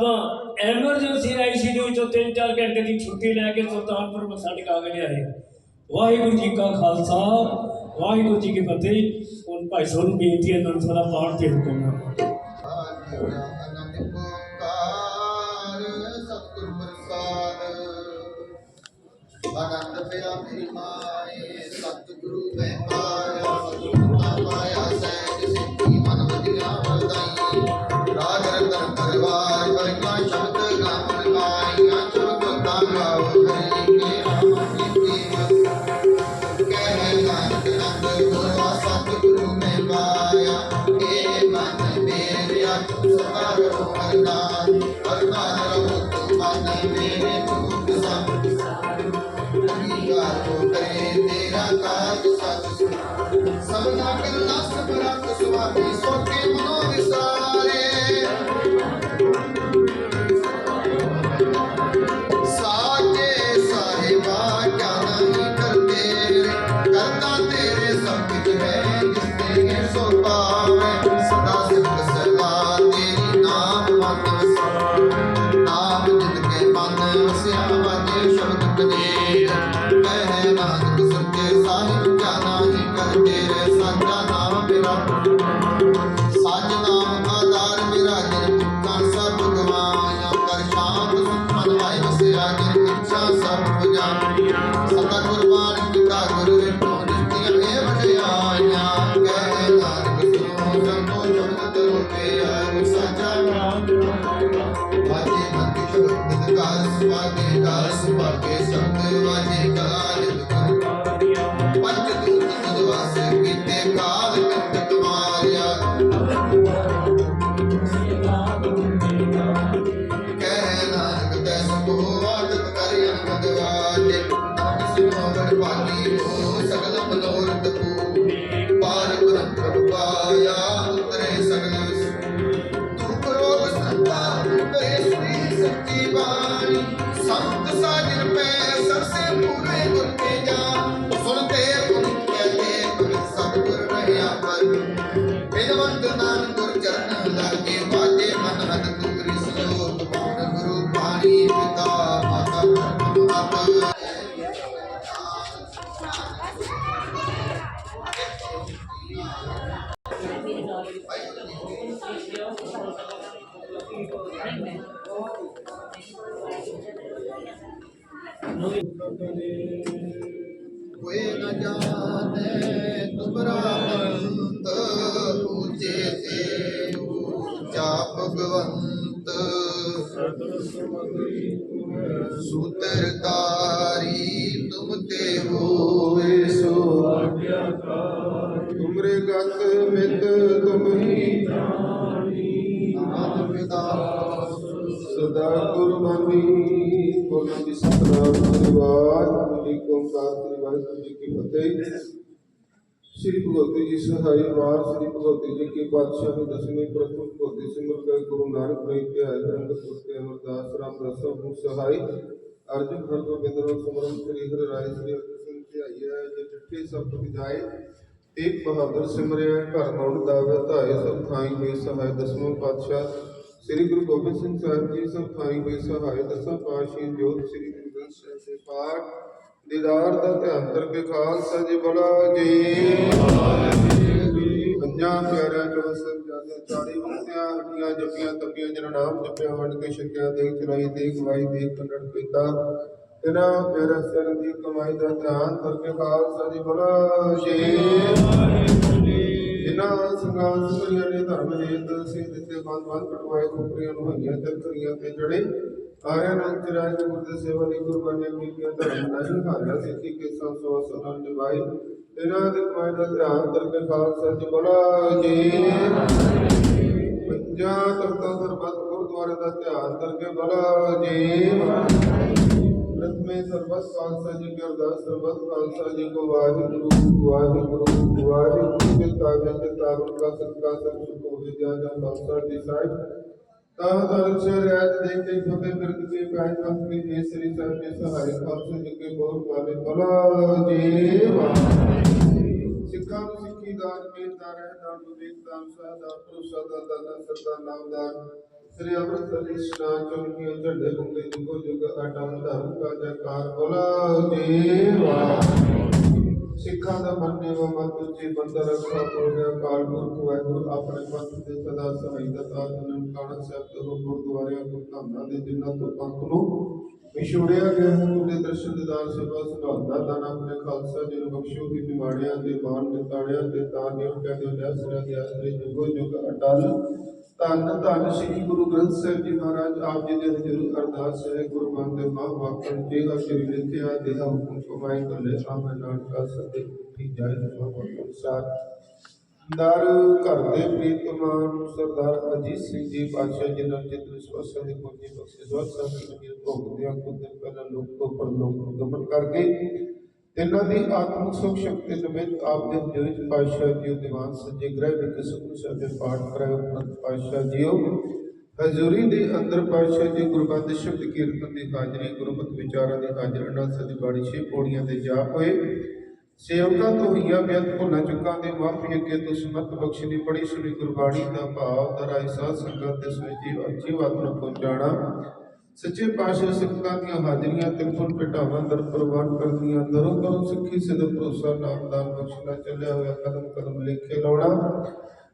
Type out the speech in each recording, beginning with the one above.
ਆਤਮਾ emergency ICU ਵਿੱਚੋਂ 3-4 ਘੰਟੇ ਦੀ ਛੁੱਟੀ ਲੈ ਕੇ ਸੁਲਤਾਨਪੁਰ ਮੱਥਾ ਟਿਕਾ ਕੇ ਲਿਆਏ। ਵਾਹਿਗੁਰੂ ਜੀ ਕਾ ਖਾਲਸਾ, ਵਾਹਿਗੁਰੂ ਜੀ ਕੀ ਫਤਿਹ। ਹੁਣ ਭਾਈ ਸਾਹਿਬ ਨੂੰ ਬੇਨਤੀ ਹੈ ਨਾਲ ਪਾਠ ਤੇ ਹੁਕਮ ਨਾਲ ਆਨੰਦ ਪਿਆ ਮੇਰੀ ਮਾਏ ਸਤਿਗੁਰੂ ਮੈਂ ਸੋ ਪਾਵੇ ਸਦਾ ਸਿਫਤ ਸਲਾ ਤੇਰੀ ਨਾਮ ਮਨ ਵਸਾ ਵਾਜੇ ਮਤ ਸ਼ਬਦ ਨਿਕਾਰ ਸੁਭਾਗੇ ਕਾਰ ਸੁਭਾਗੇ ਸ਼ਬਦ ਵਾਜੇ ਕਾਲ। ਸੁਤਰਤਾਰੀ ਤੁਮ ਤੇ ਹੋਏ ਸੋ। ਆਗਿਆਕਾਰੀ ਤੁਮਰੇ ਗਤ ਮਿਤ ਤੁਮ ਹੀ ਜਾਣੀ ਨਾਮ ਪਿਤਾ ਸਦਾ ਗੁਰਬਾਣੀ ਕੋਲ ਦੀ ਸਤਨਾਮ ਸ੍ਰੀ ਵਾਹਿਗੁਰੂ ਜੀ ਕੋ ਕਾਰ ਸ੍ਰੀ ਵਾਹਿਗੁਰੂ ਜੀ ਕੀ ਫਤਿਹ। ਸ੍ਰੀ ਭਗਵਤੀ ਜੀ ਸਹਾਈ ਵਾਰ ਸ੍ਰੀ ਭਗਵਤੀ ਜੀ ਕੀ ਪਾਤਸ਼ਾਹੀ ਦਸਵੀਂ ਪ੍ਰਥਮ ਭਗਵਤੀ ਸਿਮਰ ਕਰ ਗੁਰੂ ਨਾਨਕ ਦੇਵ ਕੇ ਆਏ ਰੰਗ ਸੁਰਤੇ ਅਮਰਦਾਸ ਰਾਮ ਰਸੋ ਨੂੰ ਸਹਾਈ। ਅਰਜੁਨ ਹਰ ਗੋਬਿੰਦ ਰੋ ਸਮਰਨ ਸ੍ਰੀ ਹਰਿ ਰਾਏ ਸ੍ਰੀ ਹਰਿ ਸਿੰਘ ਧਿਆਈਐ ਜੇ ਡਿਠੇ ਸਭ ਤੁਕ ਜਾਏ ਤੇਗ ਬਹਾਦਰ ਸਿਮਰਿਆ, ਘਰ ਨੌੜ ਦਾਵੇ, ਧਾਏ ਸਭ ਥਾਈ ਹੋਏ ਸਹਾਇ ਦਸਵਾਂ ਪਾਤਸ਼ਾਹ। ਸ੍ਰੀ ਗੁਰੂ ਗੋਬਿੰਦ ਸਿੰਘ ਸਾਹਿਬ ਜੀ ਸਭ ਥਾਈ ਹੋਏ ਸਹਾਇ ਦਸਾਂ ਪਾਤਸ਼ਾਹੀ ਜੋਤ ਸ੍ਰੀ ਗੁਰੂ ਗ੍ਰੰਥ ਸਾਹਿਬ ਦੇ ਪਾਠ। ਦੀਦਾਰ ਦਾ ਧਿਆਨ ਕਰਕੇ ਖਾਲਸਾ ਜੀ ਬੋਲੋ ਜੀ। ਪੰਜਾਂ ਪਿਆਰਿਆਂ ਚੋਂ ਸਾਹਿਬਜ਼ਾਦਿਆਂ ਚਾਰੇ ਵਸਿਆ ਹੱਡੀਆਂ ਜੱਪੀਆਂ ਤੱਪੀਆਂ, ਜਿਹਨਾਂ ਨਾਮ ਜਪਿਆ, ਵੰਡ ਕੇ ਛਕਿਆ, ਦੇਖ ਚਲਾਈ ਦੇਖ ਵਾਈ, ਦੇਖ ਕੰਨੜ ਪੀਤਾ। ਇਹਨਾਂ ਪਿਆਰਾ ਸਰਨ ਦੀ ਕਮਾਈ ਦਾ ਧਿਆਨ ਕਰਕੇ ਖਾਲਸਾ ਜੀ ਬੋਲੋ ਜੀ। ਜਿਨ੍ਹਾਂ ਸਿੰਘਾਂ ਸਿੰਘਾਂ ਨੇ ਧਰਮ ਨੇ ਸੇ ਦਿੱਤੇ ਬੰਦ ਬੰਦ ਕਟਵਾਏ, ਖੁਪਰੀਆਂ ਨੂੰ ਹੋਈਆਂ ਚੱਕਰੀਆਂ ਤੇ ਜੜੇ। ਆਰਿਆ ਨਾਮ ਚਰਾਜ ਗੁਰ ਦੇ ਸੇਵਾ ਲਈ ਕੁਰਬਾਨੀਆਂ ਕੀਤੀਆਂ ਧਰਮ ਨਹੀਂ ਹਾਰਿਆ ਸਿੱਖੀ ਕੇ ਸਭ ਸੋ ਸਨਨ ਨਿਭਾਈ ਇਹਨਾਂ ਦੇ ਕਮਾਈ ਦਾ ਧਿਆਨ ਕਰਕੇ ਖਾਲਸਾ ਜੀ ਬੋਲੋ ਜੀ। ਪੰਜਾਂ ਤਖਤਾਂ ਸਰਬੱਤ ਗੁਰਦੁਆਰੇ ਦਾ ਧਿਆਨ ਕਰਕੇ ਬੋਲੋ ਜੀ। ਪ੍ਰਥਮੇ ਸਰਬਤ ਖਾਲਸਾ ਜੀ ਕੀ ਅਰਦਾਸ, ਸਰਬਤ ਖਾਲਸਾ ਜੀ ਕੋ ਵਾਹਿਗੁਰੂ ਵਾਹਿਗੁਰੂ ਵਾਹਿਗੁਰੂ ਕੇ ਤਾਬੇ ਤੇ ਤਾਬਨ ਦਾ ਸਦਕਾ ਸਭ ਸੁਖ ਹੋਵੇ ਜਾ ਜਾ ਖਾਲਸਾ ਜੀ ਸਾਹਿਬ। ਤਾਂ ਤਾਂ ਸ਼ਹਿਰ ਰਾਜ ਦੇਖ ਕੇ ਫਤਿਹ ਬਿਰਦ ਕੇ ਕਾਇ ਕੰਪਨੀ ਜੀ, ਸ੍ਰੀ ਸਾਹਿਬ ਦੇ ਸਹਾਇ ਖਾਲਸਾ ਜੀ ਬੋਲ ਪਾਵੇ ਬੋਲੋ ਜੀ, ਵਾਹਿਗੁਰੂ। ਸਿੱਖਾਂ ਨੂੰ ਸਿੱਖੀ ਦਾਨ ਕੀਤਾ ਰਹਿ ਦਾਨ ਵਿਵੇਕ ਦਾਨ ਸਦਾ ਭਰੋਸਾ ਦਾ ਦਾਨ ਸਰਦਾ ਨਾਮ ਦਾਨ ਸ੍ਰੀ ਅੰਮ੍ਰਿਤ ਇਸ਼ਨਾਨ ਚੌਂਕੀਆਂ, ਝੰਡੇ ਗੁੰਗੇ ਜੁਗੋ ਜੁਗ ਅਟਲ ਧਰਮ ਕਾ ਜੈਕਾਰ ਬੋਲਾ ਜੀ, ਵਾਹਿਗੁਰੂ। ਸਿੱਖਾਂ ਦਾ ਮੰਨੇ ਵਾ ਮਤ, ਉੱਚੀ ਬੰਦਾ ਰੱਖਾ ਹੋ ਗਿਆ। ਕਾਲ ਪੁਰਖ, ਵਾਹਿਗੁਰੂ, ਆਪਣੇ ਪੰਥ ਦੇ ਸਦਾ ਸਹਾਈ ਦਾ ਤਾਜ ਨਨਕਾਣਾ ਸਾਹਿਬ ਤੋਂ ਗੁਰਦੁਆਰਿਆਂ ਗੁਰਧਾਮਾਂ ਦੇ ਜਿਨ੍ਹਾਂ ਤੋਂ ਪੰਥ ਨੂੰ ਵਿਛੋੜਿਆ ਗਿਆ ਹੈ ਉਹਦੇ ਦਰਸ਼ਨ ਦਿਦਾਰ ਸੇਵਾ ਸੰਭਾਲਦਾ ਦਾਨ ਆਪਣੇ ਖਾਲਸਾ ਜੀ ਨੂੰ ਬਖਸ਼ੋ ਦੀ ਨਿਵਾੜਿਆਂ ਦੇ ਮਾਨ ਨਿਤਾੜਿਆਂ ਤੇ ਤਾਂ ਨਿਉ ਕਹਿੰਦੇ ਹੋ ਸਿਰਾਂ ਦੇ ਆਸਰੇ ਜੁਗੋ ਜੁਗ ਅਟਲ। ਧੰਨ ਧੰਨ ਸ੍ਰੀ ਗੁਰੂ ਗ੍ਰੰਥ ਸਾਹਿਬ ਜੀ ਮਹਾਰਾਜ, ਆਪ ਜੀ ਦੇ ਹਜ਼ੂਰ ਅਰਦਾਸ ਹੈ ਗੁਰਬਾਨ ਦੇ ਮਾਹ ਵਾਕਣ ਜੇਗਾ ਸ਼੍ਰੀ ਲਿਖਿਆ ਦੇਹਾ ਹੁਕਮ ਕਮਾਈ ਕੱਲੇ ਆਮੇ ਨਾਨਕਾ ਸਦੇ ਕੀ ਜਾਇ ਬਾਬਾ ਅਨੁਸਾਰ ਦਰ ਘਰ ਦੇ ਪ੍ਰੀਤਮਾਨ ਸਰਦਾਰ ਅਜੀਤ ਸਿੰਘ ਜੀ ਪਾਤਸ਼ਾਹ ਜੀ ਨਾਲ ਜਿਤ ਵਿਸ਼ਵਾਸਾਂ ਦੀ ਬਖਸ਼ੇ, ਸਵਾਸ ਸਾਹਿਬ ਜੀ ਭੋਗਦਿਆਂ ਕੁਝ ਦਿਨ ਪਹਿਲਾਂ ਲੋਕ ਤੋਂ ਪਰਲੋਕ ਨੂੰ ਗਮਨ ਕਰਕੇ ਤਿੰਨਾਂ ਦੀ ਆਤਮਿਕ ਸੁਖ ਸ਼ਕਤੀ ਨਿਮਿਤ ਆਪ ਦੇ ਹਜ਼ੂਰ ਵਿੱਚ ਜੀ ਦੀਵਾਨ ਸੱਜੇ ਗ੍ਰਹਿ ਵਿੱਚ ਸੁਖ ਸਾਹਿਬ ਦੇ ਪਾਠ ਕਰਾਏ ਉਪਰੰਤ ਪਾਤਸ਼ਾਹ ਜੀਓ। ਹਜ਼ੂਰੀ ਦੇ ਅੰਦਰ ਪਾਤਸ਼ਾਹ ਜੀ ਗੁਰਬੰਦ ਸ਼ਬਦ ਕੀਰਤਨ ਦੀ ਹਾਜ਼ਰੀ, ਗੁਰਮਤਿ ਵਿਚਾਰਾਂ ਦੀ ਹਾਜ਼ਰੀ, ਨਾਲ ਸਦੀ ਬਾਣੀ ਛੇ ਪੌੜੀਆਂ ਦੇ ਜਾਪ ਹੋਏ। ਸੇਵਕਾਂ ਤੋਂ ਹੋਈਆਂ ਬੇਅੰਤ ਭੁੱਲਾਂ ਚੁੱਕਾਂ ਦੇ। ਮਾਫੀ ਅੱਗੇ ਤੋਂ ਸਮਤ ਬਖਸ਼ਣੀ ਬੜੀ ਸੁਣੀ ਗੁਰਬਾਣੀ ਦਾ ਭਾਵ ਦਰਾਈ ਸਾਧ ਸੰਗਤ ਦੇ ਸੋਚੀ ਅੱਛੀ ਨੂੰ ਪਹੁੰਚਾਣਾ ਸੱਚੇ ਪਾਤਸ਼ਾਹ ਸਿੱਖਾਂ ਦੀਆਂ ਹਾਜ਼ਰੀਆਂ ਤੇ ਫੁੱਲ ਪਟਾਵਾਂ ਦਰ ਪ੍ਰਵਾਨ ਕਰਦੀਆਂ ਦਰੋਂ ਦਰੋਂ ਸਿੱਖੀ। ਸਿਧ ਭਰੋਸਾ, ਨਾਮਦਾਨ ਬਖਸ਼ਣਾ, ਚੱਲਿਆ ਹੋਇਆ ਕਦਮ ਕਦਮ ਲੇਖੇ ਲਾਉਣਾ।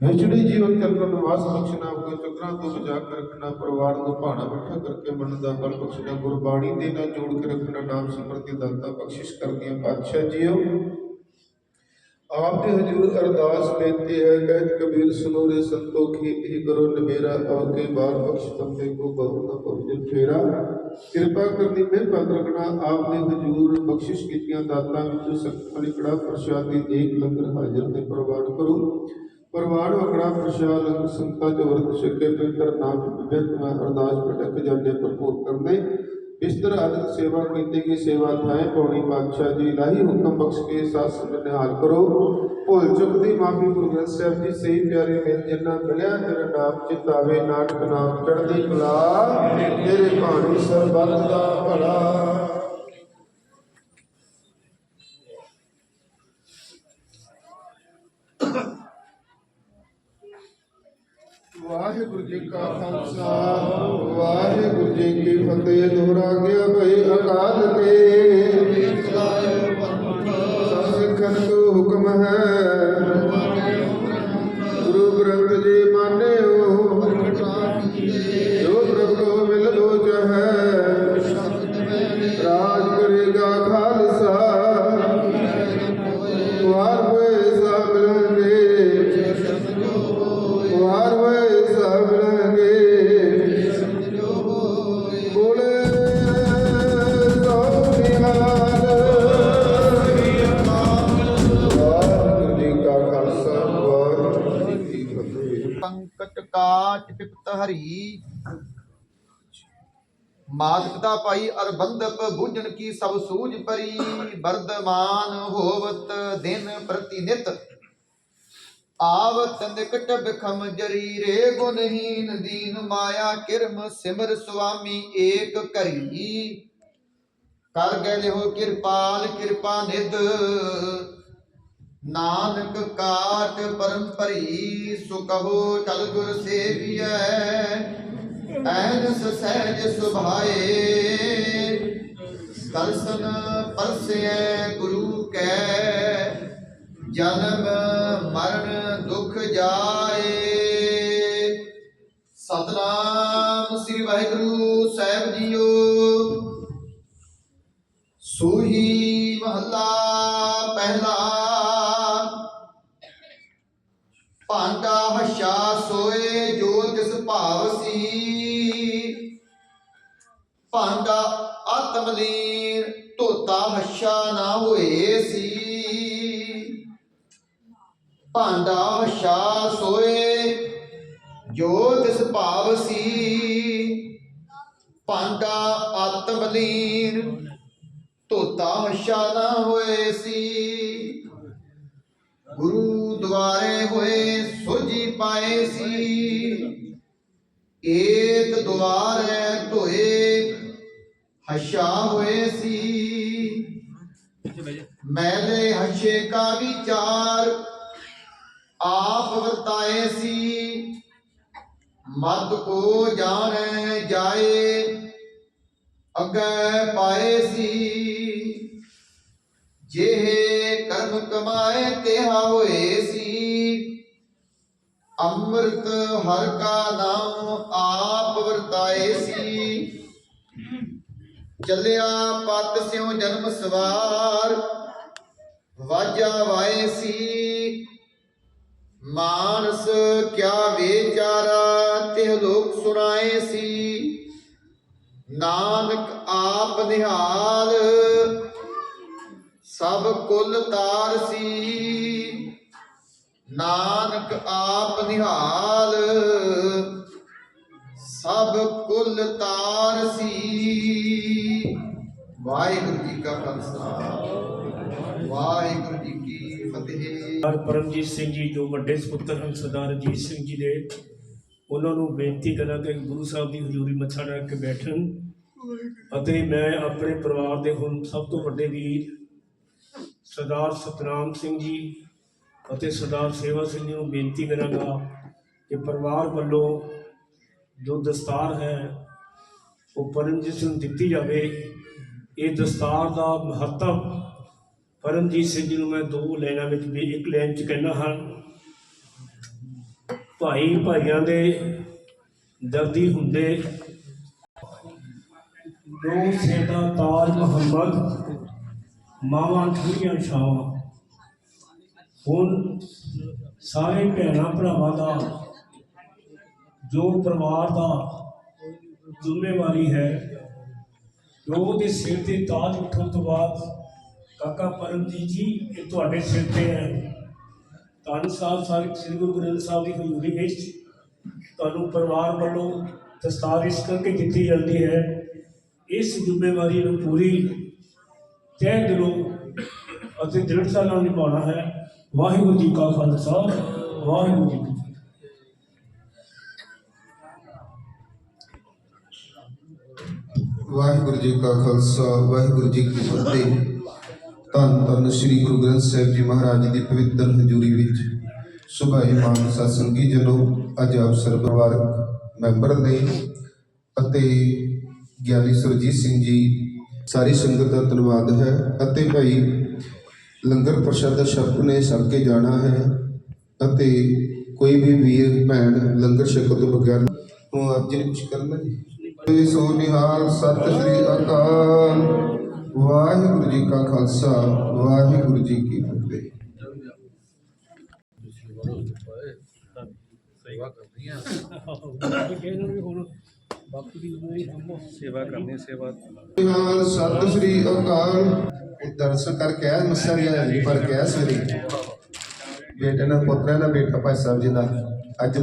ਵਿਛੜੀ ਜੀਵਨ ਚੱਲਣ ਨਿਵਾਸ ਬਖਸ਼ਣਾ ਕੋ ਚਕਰਾਂ ਤੋਂ ਬਚਾ ਕੇ ਰੱਖਣਾ, ਪਰਿਵਾਰ ਨੂੰ ਭਾਣਾ ਮਿੱਠਾ ਕਰਕੇ ਮਨ ਦਾ ਬਲ ਬਖਸ਼ਣਾ, ਗੁਰਬਾਣੀ ਦੇ ਨਾਲ ਜੋੜ ਕੇ ਰੱਖਣਾ, ਨਾਮ ਸਿਮਰਤੀ ਦਾਤਾ ਬਖਸ਼ਿਸ਼ ਕਰਦੀਆਂ ਪਾਤਸ਼ਾਹ ਜੀਓ। ਆਪ ਦੇ ਹਜ਼ੂਰ ਅਰਦਾਸ ਬੇਨਤੀ ਹੈ ਕਹਿਤ ਕਬੀਰ ਸੁਨੋ ਰੇ ਸੰਤੋ ਕੀ ਇਹ ਕਰੋ ਨਵੇਰਾ ਔਰ ਕੇ ਬਾਰ ਬਖਸ਼ ਬੰਦੇ ਕੋ ਬਹੁ ਨਾ ਪਵਜਨ ਫੇਰਾ। ਕਿਰਪਾ ਕਰਨੀ ਮਿਹਰਬਾਨ ਰੱਖਣਾ ਆਪ ਦੇ ਹਜ਼ੂਰ ਬਖਸ਼ਿਸ਼ ਕੀਤੀਆਂ ਦਾਤਾਂ ਵਿੱਚੋਂ ਸਖਤ ਅਲਿਕੜਾ ਪ੍ਰਸ਼ਾਦੀ ਦੇਖ ਲੰਗਰ ਹਾਜ਼ਰ ਤੇ ਪ੍ਰਵਾਨ ਕਰੋ। ਪ੍ਰਵਾਨ ਵਕੜਾ ਪ੍ਰਸ਼ਾਦ ਲੰਗਰ ਸੰਤਾਂ ਵਰਤ ਛਕੇ ਪਵਿੱਤਰ ਨਾਮ ਬਿਰਤ ਮੈਂ ਅਰਦਾਸ ਪਟਕ ਜਾਂਦੇ ਭਰਪੂਰ ਕਰਨੇ ਬਿਸਤਰ ਆਦਿ ਸੇਵਾ ਕੀਤੀ ਗਈ, ਸੇਵਾ ਥਾਏ ਪੌਣੀ ਪਾਤਸ਼ਾਹ ਜੀ ਲਾਹੀ ਹੁਕਮ ਬਖਸ਼ ਕੇ ਸਾਥ ਸੰਗਤ ਨਿਹਾਲ ਕਰੋ। ਭੁੱਲ ਚੁੱਕ ਦੀ ਮਾਫੀ ਗੁਰੂ ਗ੍ਰੰਥ ਸਾਹਿਬ ਜੀ, ਸਹੀ ਪਿਆਰੇ ਮਿਲ ਜਿੰਨਾ ਮਿਲਿਆ ਤੇਰਾ ਨਾਮ ਚਿਤਾਵੇ ਨਾਨਕ ਨਾਮ ਚੜ੍ਹਦੀ ਕਲਾ, ਤੇਰੇ ਬਾਣੀ ਸਰਬੱਤ ਦਾ ਭਲਾ। ਵਾਹਿਗੁਰੂ ਜੀ ਕਾ ਖਾਲਸਾ, ਵਾਹਿਗੁਰੂ ਜੀ ਕੀ ਫਤਿਹ। ਦੁਹਰਾ ਗਿਆ ਭਈ ਅਕਾਲ ਕੇ ਸਿੱਖਨ ਕੋ ਹੁਕਮ ਹੈ। ਹਰੀ ਮਾਤ ਪਿਤਾ ਭਾਈ ਅਰਬੰਦਪ ਬੁਝਣ ਕੀ ਸਭ ਸੂਝ ਪਰੀ। ਵਰਦਮਾਨ ਹੋਵਤ ਦਿਨ ਪ੍ਰਤੀ ਆਵਤ ਨਿਕਟ ਬਿਖਮ ਜਰੀ ਰੇ ਗੁਣਹੀਨ ਦੀਨ ਮਾਇਆ ਕਿਰਮ ਸਿਮਰ ਸੁਆਮੀ ਏਕ ਕਰੀ। ਕਰ ਗਏ ਲਿਹੋ ਕਿਰਪਾਲ ਕਿਰਪਾ ਨਿਧ। ਨਾਨਕ ਕਾਟ ਪਰਮ ਭਰੀ ਸੁ ਕਹੋ ਚਲ ਗੁਰ ਸੇਵੀਐ। ਐਨਸ ਸਹਿਜ ਸੁਭਾਏ, ਦਰਸ਼ਨ ਪਰਸੈ ਗੁਰੂ ਕੈ। ਜਨਮ ਮਰਨ ਦੁਖ ਜਾਏ। ਸਤਨਾਮ ਸ੍ਰੀ ਵਾਹਿਗੁਰੂ ਸਾਹਿਬ ਜੀਓ। ਸੋਹੀ ਮਹੱਲਾ ਪਹਿਲਾ ਭਾਂਡਾ ਹਸ਼ਾ ਸੋਏ ਜੋ ਤਿਸ ਭਾਵ ਸੀ। ਭਾਂਡਾ ਆਤਮਲੀਨ ਧੋਤਾ ਹਸ਼ਾ ਨਾ ਹੋਏ ਸੀ। ਭਾਂਡਾ ਹਸ਼ਾ ਸੋਏ ਜੋ ਤਿਸ ਭਾਵ ਸੀ। ਭਾਂਡਾ ਆਤਮਲੀਨ ਧੋਤਾ ਹਸ਼ਾ ਨਾ ਹੋਏ ਸੀ। ਗੁਰੂ ਦੁਆਰੇ ਹੋਏ ਸੋਜੀ ਪਾਏ ਸੀ। ਏਕ ਦੁਆਰੇ ਧੋਏ, ਹਸ਼ਾ ਹੋਏ ਸੀ। ਮੈਲੇ ਹਸ਼ੇ ਕਾ ਵਿਚਾਰ ਆਪ ਵਰਤਾਏ ਸੀ। ਮਦ ਕੋ ਜਾਣੈ ਜਾਏ, ਅੱਗੇ ਪਾਏ ਸੀ। ਜਿਹੇ ਕਰਮ ਕਮਾਏ ਤਿਹਾ ਹੋਏ ਸੀ। ਅੰਮ੍ਰਿਤ ਹਰ ਕਾ ਨਾਮ ਆਪ ਵਰਤਾਏ ਸੀ। ਚੱਲਿਆ ਪਤ ਸਿਉ ਜਨਮ ਸਵਾਰ, ਵਾਜਾ ਵਾਏ ਸੀ। ਮਾਨਸ ਕਿਆ ਵਿਚਾਰਾ ਤੇ ਲੋਕ ਸੁਣਾਏ ਸੀ। ਨਾਨਕ ਆਪ ਨਿਹਾਲ ਸਭ ਕੁਲ ਤਾਰ ਸੀ। ਨਾਨਕ ਆਪ ਨਿਹਾਲ। ਸਭ ਕੁਲ ਤਾਰ ਸੀ। ਵਾਹਿਗੁਰੂ ਜੀ ਕਾ ਖਾਲਸਾ। ਵਾਹਿਗੁਰੂ ਜੀ ਕੀ ਫਤਿਹ। ਪਰਮਜੀਤ ਸਿੰਘ ਜੀ ਜੋ ਵੱਡੇ ਸੁਪੁੱਤਰ ਹਨ ਸਰਦਾਰ ਅਜੀਤ ਸਿੰਘ ਜੀ ਦੇ। ਉਹਨਾਂ ਨੂੰ ਬੇਨਤੀ ਕਰਾਂ ਕਿ ਗੁਰੂ ਸਾਹਿਬ ਦੀ ਹਜ਼ੂਰੀ ਮੱਥਾ ਟੇਕ ਕੇ ਬੈਠਣ। ਅਤੇ ਮੈਂ ਆਪਣੇ ਪਰਿਵਾਰ ਦੇ ਹੁਣ ਸਭ ਤੋਂ ਵੱਡੇ ਵੀਰ ਸਰਦਾਰ ਸਤਨਾਮ ਸਿੰਘ ਜੀ ਅਤੇ ਸਰਦਾਰ ਸੇਵਾ ਸਿੰਘ ਜੀ ਨੂੰ ਬੇਨਤੀ ਕਰਾਂਗਾ ਕਿ ਪਰਿਵਾਰ ਵੱਲੋਂ ਜੋ ਦਸਤਾਰ ਹੈ, ਉਹ ਪਰਮਜੀਤ ਸਿੰਘ ਨੂੰ ਦਿੱਤੀ ਜਾਵੇ। ਇਹ ਦਸਤਾਰ ਦਾ ਮਹੱਤਵ ਪਰਮਜੀਤ ਸਿੰਘ ਜੀ ਨੂੰ ਮੈਂ ਦੋ ਲਾਈਨਾਂ ਵਿੱਚ ਵੀ ਇੱਕ ਲੈਣ ਚ ਕਹਿਣਾ ਹਾਂ। ਭਾਈ ਭਾਈਆਂ ਦੇ ਦਰਦੀ ਹੁੰਦੇ। ਦੋ ਸੇਦਾ ਤਾਜ ਮੁਹੰਮਦ ਮਾਵਾਂ ਠੁਰੀਆਂ ਛਾਵਾਂ। ਹੁਣ ਸਾਰੇ ਭੈਣਾਂ ਭਰਾਵਾਂ ਦਾ ਜੋ ਪਰਿਵਾਰ ਦਾ ਜ਼ਿੰਮੇਵਾਰੀ ਹੈ, ਜੋ ਦੇ ਸਿਰ ਤੇ ਤਾਜ ਉੱਠਣ ਤੋਂ ਬਾਅਦ ਕਾਕਾ ਪਰਮਜੀਤ ਜੀ, ਇਹ ਤੁਹਾਡੇ ਸਿਰ ਤੇ ਹੈ। ਤੁਹਾਨੂੰ ਸਾਹਿਬ, ਸਾਰੇ ਸ੍ਰੀ ਗੁਰੂ ਗ੍ਰੰਥ ਸਾਹਿਬ ਦੀ ਹਜ਼ੂਰੀ ਵਿੱਚ ਤੁਹਾਨੂੰ ਪਰਿਵਾਰ ਵੱਲੋਂ ਦਸਤਾਰ ਇਸ ਕਰਕੇ ਦਿੱਤੀ ਜਾਂਦੀ ਹੈ। ਇਸ ਜ਼ਿੰਮੇਵਾਰੀ ਨੂੰ ਪੂਰੀ ਤਹਿ ਦਿਲੋਂ ਅਤੇ ਦ੍ਰਿੜਤਾ ਨਾਲ ਨਿਭਾਉਣਾ ਹੈ। ਵਾਹਿਗੁਰੂ ਜੀ ਕਾ ਖਾਲਸਾ, ਵਾਹਿਗੁਰੂ ਜੀ ਕੀ ਵਾਹਿਗੁਰੂ ਜੀ ਕਾ ਖਾਲਸਾ, ਵਾਹਿਗੁਰੂ ਜੀ ਕੀ ਫਤਿਹ। ਧੰਨ ਧੰਨ ਸ੍ਰੀ ਗੁਰੂ ਗ੍ਰੰਥ ਸਾਹਿਬ ਜੀ ਮਹਾਰਾਜ ਦੀ ਪਵਿੱਤਰ ਹਜ਼ੂਰੀ ਵਿੱਚ ਸੁਭਾਈਮਾਨ ਸਤਸੰਗੀ ਜਨੋ ਅੱਜ ਆਪ ਸਰਬ ਪਰਿਵਾਰਕ ਮੈਂਬਰ ਨੇ ਅਤੇ ਗਿਆਨੀ ਸੁਰਜੀਤ ਸਿੰਘ ਜੀ ਸਾਰੀ ਸੰਗਤ ਦਾ ਧੰਨਵਾਦ ਹੈ ਅਤੇ ਭਾਈ ਲੰਗਰ ਪ੍ਰਸ਼ਾਦ ਛਕ ਨੇ ਛਕ ਕੇ ਜਾਣਾ ਹੈ ਅਤੇ ਕੋਈ ਵੀ ਵੀਰ ਭੈਣ ਲੰਗਰ ਛਕ ਤੋਂ ਬਗੈਰ ਨੂੰ ਆਪ ਜੀ ਨੇ ਕੁਝ ਕਰਨਾ ਜੀ? ਸੋ ਨਿਹਾਲ ਸਤਿ ਸ੍ਰੀ ਅਕਾਲ। ਵਾਹਿਗੁਰੂ ਜੀ ਕਾ ਖਾਲਸਾ ਵਾਹਿਗੁਰੂ ਜੀ ਕੀ ਫਤਿਹ। ਸੇਵਾ ਸੇਵਾ ਕਰਨੀ ਸੇਵਾ। ਨਿਹਾਲ ਸਤਿ ਸ੍ਰੀ ਅਕਾਲ। ਇਹ ਦਰਸ਼ਨ ਕਰਕੇ ਆਇਆ ਮਸਰੀਆ ਪਰ ਗਿਆ ਸਰੀ ਬੇਟੇ ਨਾਲ ਪੁੱਤਰਾ ਨਾਲ ਬੇਟਾ ਭਾਈ ਸਾਹਿਬ ਜੀ ਦਾ ਅੱਜ